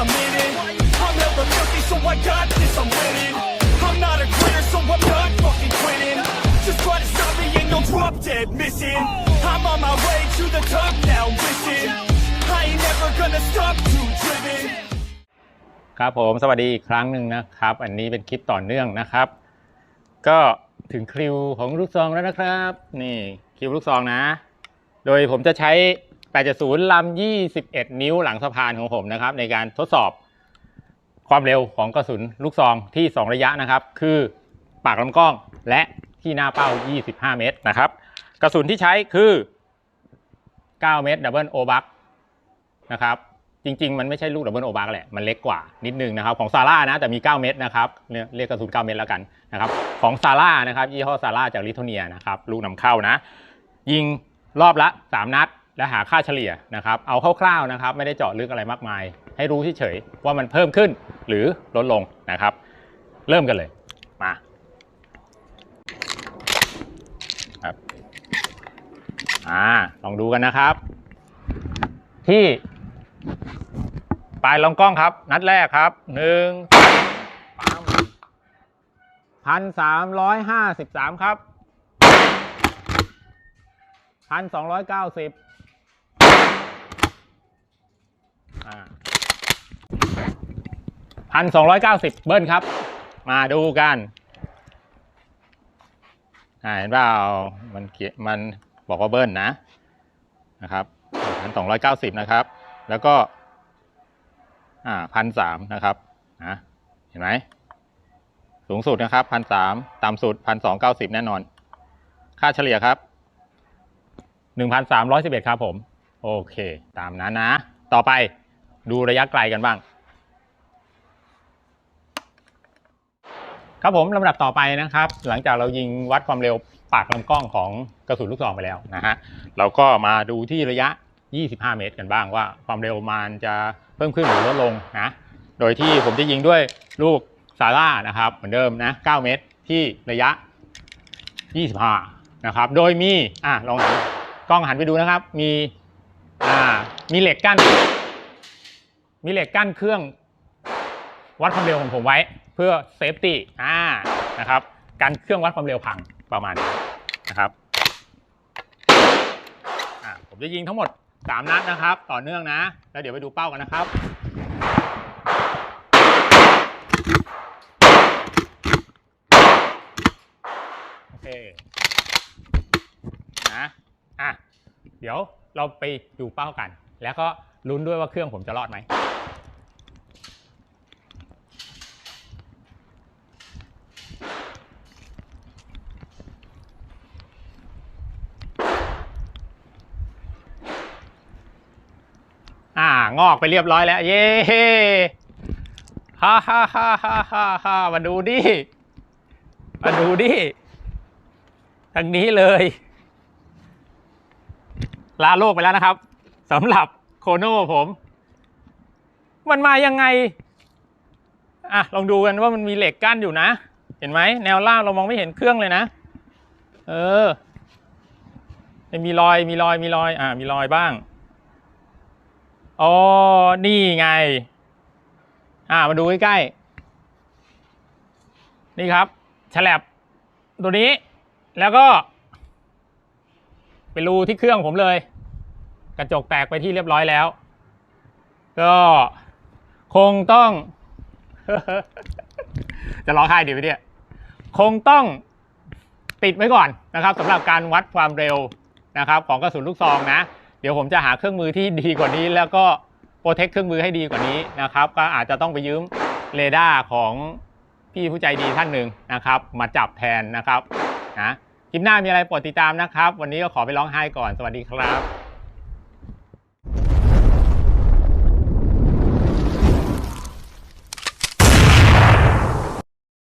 I'm in it. I'm hella filthy, so I got this, I'm winning. I'm not a quitter, so I'm not fucking quitting. Just try to stop me and you'll drop dead missing. I'm on my way to the top now, listen. I ain't never gonna stop, too driven. ครับผมสวัสดีอีกครั้งหนึ่งนะครับ อันนี้เป็นคลิปต่อเนื่องนะครับ ก็ถึงคิวของลูกซองแล้วนะครับ นี่คิวลูกซองนะ โดยผมจะใช้ 8.0ลำ21 นิ้วหลังสะพานของผมนะครับ ในการทดสอบความเร็วของกระสุนลูกซองที่ 2 ระยะนะครับ คือปากลำกล้องและที่หน้าเป้า 25 เมตรนะครับ กระสุนที่ใช้คือ 9 เมตรดับเบิลโอบักนะครับจริงๆ มันไม่ใช่ลูกดับเบิลโอบักแหละ มันเล็กกว่านิดนึงนะครับ ของซาร่านะ แต่มี 9 เม็ดนะครับเรียกกระสุน 9 เม็ดแล้วกันนะครับของซาร่านะครับยี่ห้อซาร่าจากลิทัวเนียนะครับ ลูกนำเข้านะ ยิงรอบละ 3 นัด และหาค่าเฉลี่ยนะครับ เอาคร่าวๆนะครับ ไม่ได้เจาะลึกอะไรมากมาย ให้รู้เฉยๆว่ามันเพิ่มขึ้นหรือลดลงนะครับ เริ่มกันเลยมาครับอ่าลองดูกันนะครับ ที่ปลายลองกล้องครับ นัดแรกครับหนึ่งพันสามร้อยห้าสิบสามครับพันสองร้อยเก้าสิบ พันสองร้อยเก้าสิบเบิ้ลครับ มาดูกันเห็นเปล่ามันเขียนมันบอกว่าเบิ้ลนะนะครับพันสองร้อยเก้าสิบนะครับ แล้วก็อ่าพันสามนะครับนะเห็นไหมสูงสุดนะครับพันสามต่ำสุดพันสองเก้าสิบแน่นอน ค่าเฉลี่ยครับหนึ่งพันสามร้อยสิบเอ็ดครับผม โอเค ตามนั้นนะ ต่อไป ดูระยะไกลกันบ้าง ครับผมลำดับต่อไปนะครับ หลังจากเรายิงวัดความเร็วปากลำกล้องของกระสุนลูกซองไปแล้วนะฮะเราก็มาดูที่ระยะ 25 เมตรกันบ้างว่า ความเร็วมันจะเพิ่มขึ้นหรือลดลงนะโดยที่ผมจะยิงด้วยลูกซาร่านะครับเหมือนเดิมนะ 9 เมตรที่ระยะ 25 นะครับ โดยมี อะ ลองหันกล้องหันไปดูนะครับ มี อ่า มีเหล็กกั้น มีเหล็กกั้นเครื่อง วัดความเร็วของผมไว้ เพื่อเซฟตี้อ่านะครับการเครื่องวัดความเร็วพังประมาณนี้นะครับผมจะยิงทั้งหมด 3 นัดนะครับ ต่อเนื่องนะ แล้วเดี๋ยวไปดูเป้ากันนะครับโอเคนะอะเดี๋ยวเราไปดูเป้ากัน แล้วก็ลุ้นด้วยว่าเครื่องผมจะรอดไหม อ่างอกไปเรียบร้อยแล้ว เย้ฮ่าฮ่าฮ่าฮ่าฮ่าฮ่ามาดูดิ มาดูดิทางนี้เลย ลาโลกไปแล้วนะครับสำหรับโคโน่ผม มันมายังไง อะ ลองดูกันว่ามันมีเหล็กกั้นอยู่นะ เห็นไหม แนวล่างเรามองไม่เห็นเครื่องเลยนะ เออ มีรอย มีรอย มีรอย อ่า มีรอยบ้าง อ๋อ นี่ไง อ่า มาดูใกล้ๆ นี่ครับ ฉลับตัวนี้ แล้วก็ไปรูที่เครื่องผมเลย กระจกแตกไปที่เรียบร้อยแล้ว ก็คงต้อง จะร้องไห้ดีไปเนี่ย คงต้องติดไว้ก่อนนะครับสำหรับการวัดความเร็วนะครับ ของกระสุนลูกซองนะ เดี๋ยวผมจะหาเครื่องมือที่ดีกว่านี้ แล้วก็โปรเทคเครื่องมือให้ดีกว่านี้นะครับ ก็อาจจะต้องไปยืมเรดาร์ของพี่ผู้ใจดีท่านหนึ่งนะครับ มาจับแทนนะครับนะคลิปหน้ามีอะไรโปรดติดตามนะครับ วันนี้ก็ขอไปร้องไห้ก่อนสวัสดีครับ